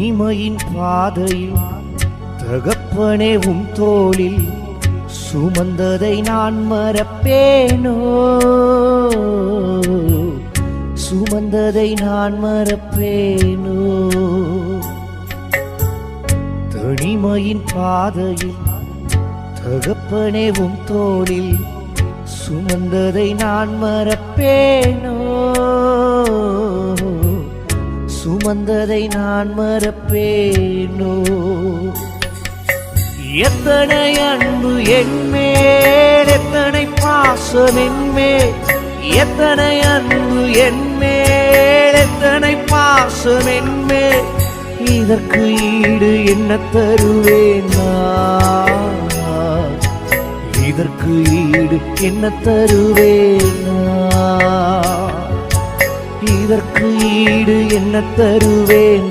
தனிமையின் பாதையில் தகப்பனே உம் தோளில் சுமந்ததை நான் மறப்பேனோ? சுமந்ததை நான் மறப்பேனோ? தனிமையின் பாதையில் தகப்பனே உம் தோளில் சுமந்ததை நான் மறப்பேனோ? சுமந்ததை நான் மறப்பேனோ? எத்தனை அன்பு என்மேல் எத்தனை பாசம் என்மேல் எத்தனை அன்பு என்மேல் எத்தனை பாசம் என்மேல் இதற்கு ஈடு என்ன தருவேன் இதற்கு ஈடு என்ன தருவேன் இதற்கு ஈடு என்ன தருவேன்